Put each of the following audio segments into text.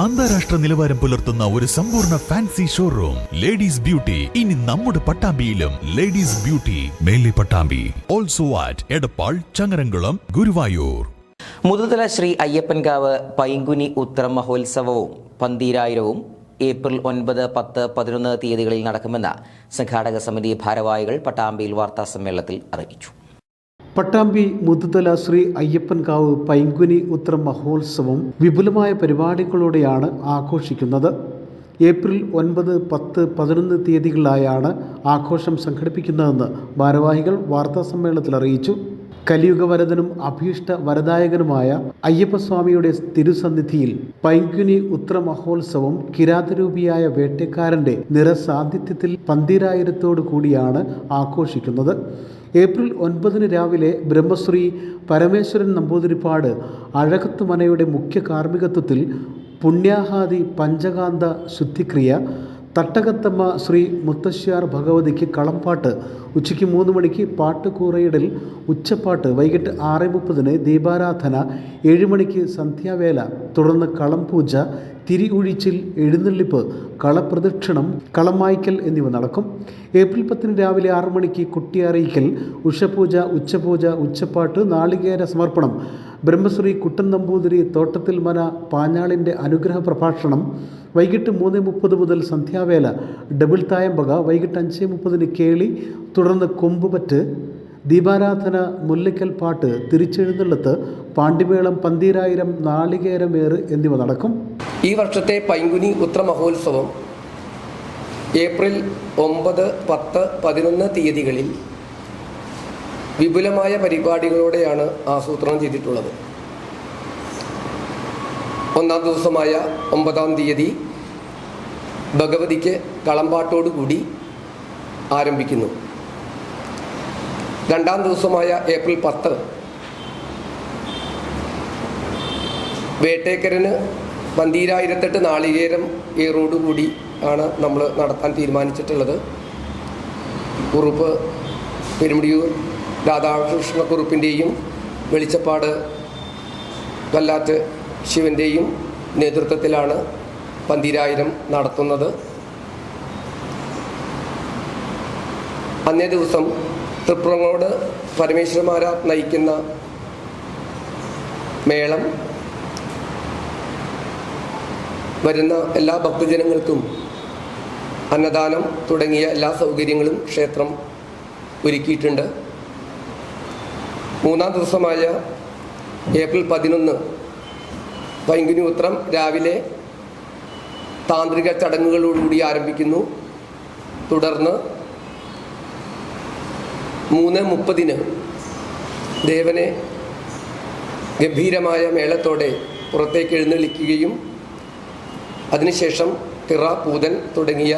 അന്താരാഷ്ട്ര നിലവാരം പുലർത്തുന്ന ഒരു സമ്പൂർണ ഫാൻസി ഷോറൂം ലേഡീസ് ബ്യൂട്ടി ഇനി നമ്മുടെ പട്ടാമ്പിയിലും ladies beauty Mele Pattambi. Also at Edappal Changaramkulam Guruvayur. Muthuthala Sree Ayyappankavu Painkuni Uthra മഹോത്സവവും പന്തീരായിരവും ഏപ്രിൽ ഒൻപത് പത്ത് പതിനൊന്ന് തീയതികളിൽ നടക്കുമെന്ന് സംഘാടക സമിതി ഭാരവാഹികൾ പട്ടാമ്പിയിൽ വാർത്താ സമ്മേളനത്തിൽ അറിയിച്ചു. പട്ടാമ്പി മുതുതല ശ്രീ അയ്യപ്പൻകാവ് പൈങ്കുനി ഉത്ര മഹോത്സവം വിപുലമായ പരിപാടികളോടെയാണ് ആഘോഷിക്കുന്നത്. ഏപ്രിൽ ഒൻപത് പത്ത് പതിനൊന്ന് തീയതികളിലായാണ് ആഘോഷം സംഘടിപ്പിക്കുന്നതെന്ന് ഭാരവാഹികൾ വാർത്താ സമ്മേളനത്തിൽ അറിയിച്ചു. കലിയുഗ വരദനും അഭീഷ്ട വരദായകനുമായ അയ്യപ്പസ്വാമിയുടെ തിരുസന്നിധിയിൽ പൈങ്കുനി ഉത്ര മഹോത്സവം കിരാതരൂപിയായ വേട്ടക്കാരന്റെ നിറസാന്നിധ്യത്തിൽ പന്തിരായിരത്തോടു കൂടിയാണ് ആഘോഷിക്കുന്നത്. ഏപ്രിൽ ഒൻപതിന് രാവിലെ ബ്രഹ്മശ്രീ പരമേശ്വരൻ നമ്പൂതിരിപ്പാട് അഴകത്തുമനയുടെ മുഖ്യ കാർമ്മികത്വത്തിൽ പുണ്യാഹാദി പഞ്ചകാന്ത ശുദ്ധിക്രിയ തട്ടകത്തമ്മ ശ്രീ മുത്തശ്ശിയാർ ഭഗവതിക്ക് കളംപാട്ട് ഉച്ചയ്ക്ക് മൂന്ന് മണിക്ക് പാട്ടുകൂറയിടൽ ഉച്ചപ്പാട്ട് വൈകിട്ട് ആറ് മുപ്പതിന് ദീപാരാധന ഏഴ് മണിക്ക് സന്ധ്യാവേല തുടർന്ന് കളം പൂജ തിരി ഒഴിച്ചിൽ എഴുന്നള്ളിപ്പ് കളപ്രദക്ഷിണം കളമായ്ക്കൽ എന്നിവ നടക്കും. ഏപ്രിൽ പത്തിന് രാവിലെ ആറു മണിക്ക് കുട്ടിയറിയിക്കൽ ഉഷപൂജ ഉച്ചപൂജ ഉച്ചപ്പാട്ട് നാളികേര സമർപ്പണം ബ്രഹ്മശ്രീ കുട്ടൻ നമ്പൂതിരി തോട്ടത്തിൽ മന പാഞ്ഞാളിന്റെ അനുഗ്രഹ പ്രഭാഷണം വൈകിട്ട് മൂന്ന് മുപ്പത് മുതൽ സന്ധ്യാവേല ഡബിൾ തായമ്പക വൈകിട്ട് അഞ്ച് മുപ്പതിന് കേളി തുടർന്ന് കൊമ്പുപറ്റ് ദീപാരാധന മുല്ലയ്ക്കൽ പാട്ട് തിരിച്ചെഴുന്നള്ളത്ത് പാണ്ടിമേളം പന്തീരായിരം നാളികേരമേറ് എന്നിവ നടക്കും. ഈ വർഷത്തെ പൈങ്കുനി ഉത്ര മഹോത്സവം ഏപ്രിൽ ഒമ്പത് പത്ത് പതിനൊന്ന് തീയതികളിൽ വിപുലമായ പരിപാടികളോടെയാണ് ആസൂത്രണം ചെയ്തിട്ടുള്ളത്. ഒന്നാം ദിവസമായ ഒമ്പതാം തീയതി ഭഗവതിക്ക് കളമ്പാട്ടോടുകൂടി ആരംഭിക്കുന്നു. രണ്ടാം ദിവസമായ ഏപ്രിൽ പത്ത് വേട്ടേക്കരന് പന്തീരായിരത്തെട്ട് നാളികേരം ഏറോടുകൂടി ആണ് നമ്മൾ നടത്താൻ തീരുമാനിച്ചിട്ടുള്ളത്. കുറുപ്പ് പെരുമുടിയൂർ രാധാകൃഷ്ണ കുറുപ്പിന്റെയും വെളിച്ചപ്പാട് വല്ലാറ്റ് ശിവന്റെയും നേതൃത്വത്തിലാണ് പന്തിരായിരം നടത്തുന്നത്. അന്നേ ദിവസം തൃപ്രങ്ങോട് പരമേശ്വരമാരാ നയിക്കുന്ന മേളം വരുന്ന എല്ലാ ഭക്തജനങ്ങൾക്കും അന്നദാനം തുടങ്ങിയ എല്ലാ സൗകര്യങ്ങളും ക്ഷേത്രം ഒരുക്കിയിട്ടുണ്ട്. മൂന്നാം ദിവസമായ ഏപ്രിൽ പതിനൊന്ന് പൈങ്കുനി ഉത്രം രാവിലെ താന്ത്രിക ചടങ്ങുകളോടുകൂടി ആരംഭിക്കുന്നു. തുടർന്ന് മൂന്ന് മുപ്പതിന് ദേവനെ ഗംഭീരമായ മേളത്തോടെ പുറത്തേക്ക് എഴുന്നള്ളിക്കുകയും അതിനുശേഷം തിറ പൂതൻ തുടങ്ങിയ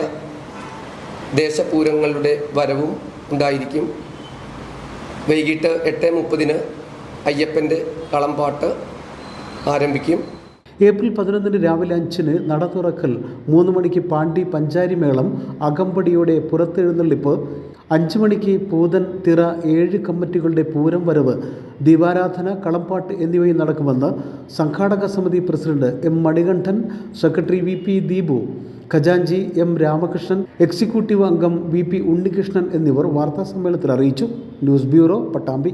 ദേശപൂരങ്ങളുടെ വരവും ഉണ്ടായിരിക്കും. വൈകിട്ട് എട്ട് മുപ്പതിന് അയ്യപ്പന്റെ കളംപാട്ട് ആരംഭിക്കും. ഏപ്രിൽ പതിനൊന്നിന് രാവിലെ അഞ്ചിന് നട തുറക്കൽ മൂന്ന് മണിക്ക് പാണ്ടി പഞ്ചാരി മേളം അകമ്പടിയോടെ പുറത്തെഴുന്നള്ളിപ്പ് അഞ്ച് മണിക്ക് പൂതൻ തിറ ഏഴ് കമ്മിറ്റികളുടെ പൂരം വരവ് ദീപാരാധന കളംപാട്ട് എന്നിവയും നടക്കുമെന്ന് സംഘാടക സമിതി president M Manikandan secretary V P Deepu ഖജാൻജി M Ramakrishnan executive അംഗം വി പി ഉണ്ണികൃഷ്ണൻ എന്നിവർ വാർത്താസമ്മേളനത്തിൽ അറിയിച്ചു. News bureau Pattambi.